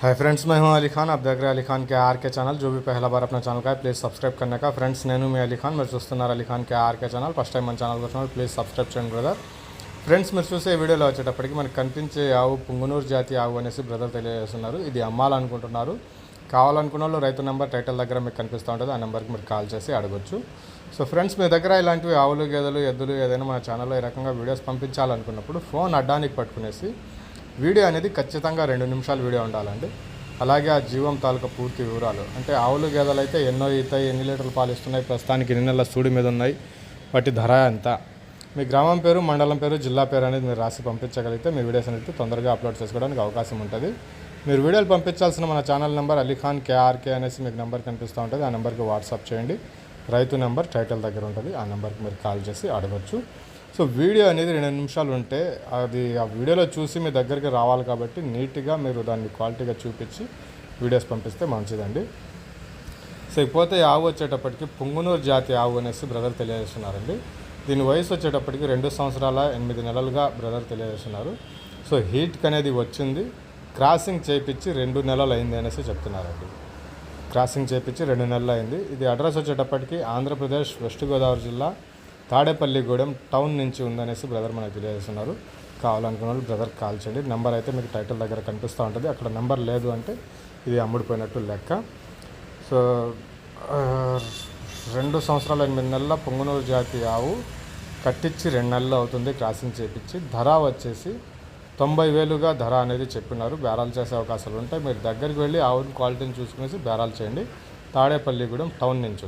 Hi friends मैं हूं अली खान आप देख रहे हैं अली खान के आर के ఛానల్ जो भी पहला बार अपना ఛానల్ का है ప్లీజ్ సబ్స్క్రైబ్ करने का ఫ్రెండ్స్ నేను మీ అలీ ఖాన్ మీరు చూస్తున్నారు Ali Khan K RK channel first time మన ఛానల్ వచ్చిన ప్లీజ్ సబ్స్క్రైబ్ చేయండి బ్రదర్ ఫ్రెండ్స్ మీరు చూసే వీడియోలో వచ్చేటప్పటికి మనకి కనిపించే ఆవు పుంగునూరు జాతి ఆవు అనేసి బ్రదర్ తెలియజేస్తున్నారు ఇది అమ్మాలనుకుంటున్నారు కావాలనుకున్న వాళ్ళు రైతు నెంబర్ టైటిల్ దగ్గర మీకు కనిపిస్తూ ఉంటుంది ఆ నెంబర్కి మీరు కాల్ చేసి అడగొచ్చు సో ఫ్రెండ్స్ మీ దగ్గర ఇలాంటివి ఆవులు గేదెలు ఎద్దులు ఏదైనా మన ఛానల్లో ఈ రకంగా వీడియోస్ పంపించాలనుకున్నప్పుడు ఫోన్ అడ్డానికి పట్టుకునేసి వీడియో అనేది ఖచ్చితంగా రెండు నిమిషాల వీడియో ఉండాలండి. అలాగే ఆ జీవం తాలూకా పూర్తి వివరాలు. అంటే ఆవులు గేదెలు అయితే ఎన్నో ఈతాయి ఎన్ని లీటర్లు పాలు ఇస్తున్నాయి ప్రస్తుతానికి ఎన్ని నెలల సూడి మీద ఉన్నాయి వాటి ధర ఎంత? మీ గ్రామం పేరు మండలం పేరు జిల్లా పేరు అనేది మీరు రాసి పంపించగలిగితే మీ వీడియోస్ అనేది తొందరగా అప్లోడ్ చేసుకోవడానికి అవకాశం ఉంటుంది. మీరు వీడియోలు పంపించాల్సిన మన ఛానల్ నెంబర్ అలీఖాన్ కేఆర్కే అనేసి మీకు నెంబర్ కనిపిస్తూ ఉంటుంది. ఆ నెంబర్కి వాట్సాప్ చేయండి. రైతు నెంబర్ టైటిల్ దగ్గర ఉంటుంది. ఆ నెంబర్కి మీరు కాల్ చేసి అడగచ్చు. సో వీడియో అనేది రెండు నిమిషాలు ఉంటే అది ఆ వీడియోలో చూసి మీ దగ్గరికి రావాలి కాబట్టి నీట్గా మీరు దాన్ని క్వాలిటీగా చూపించి వీడియోస్ పంపిస్తే మంచిదండి. సో ఇకపోతే ఆవు వచ్చేటప్పటికి పుంగునూరు జాతి ఆవు అనేసి బ్రదర్ తెలియజేస్తున్నారండి. దీని వయసు వచ్చేటప్పటికి రెండు సంవత్సరాల ఎనిమిది నెలలుగా బ్రదర్ తెలియజేస్తున్నారు. సో హీట్ అనేది వచ్చింది. క్రాసింగ్ చేయించి రెండు నెలలు అయింది అనేసి చెప్తున్నారండి. క్రాసింగ్ చేయించి రెండు నెలలు అయింది ఇది అడ్రస్ వచ్చేటప్పటికి ఆంధ్రప్రదేశ్ వెస్ట్ గోదావరి జిల్లా తాడేపల్లిగూడెం టౌన్ నుంచి ఉందనేసి బ్రదర్ మనకు తెలియజేస్తున్నారు. కావాలనుకున్న వాళ్ళు బ్రదర్ కాల్ చేయండి. నెంబర్ అయితే మీకు టైటిల్ దగ్గర కనిపిస్తూ ఉంటుంది. అక్కడ నెంబర్ లేదు అంటే ఇది అమ్ముడిపోయినట్టు లెక్క. సో రెండు సంవత్సరాల ఎనిమిది నెలల పొంగునూరు జాతి ఆవు కట్టించి రెండు నెలలు అవుతుంది. క్రాసింగ్ చేపించి ధర వచ్చేసి తొంభై వేలుగా ధర అనేది చెప్పినారు. బేరాలు చేసే అవకాశాలు ఉంటాయి. మీరు దగ్గరికి వెళ్ళి ఆవుని క్వాలిటీని చూసుకునేసి బేరాలు చేయండి. తాడేపల్లిగూడెం టౌన్ నుంచి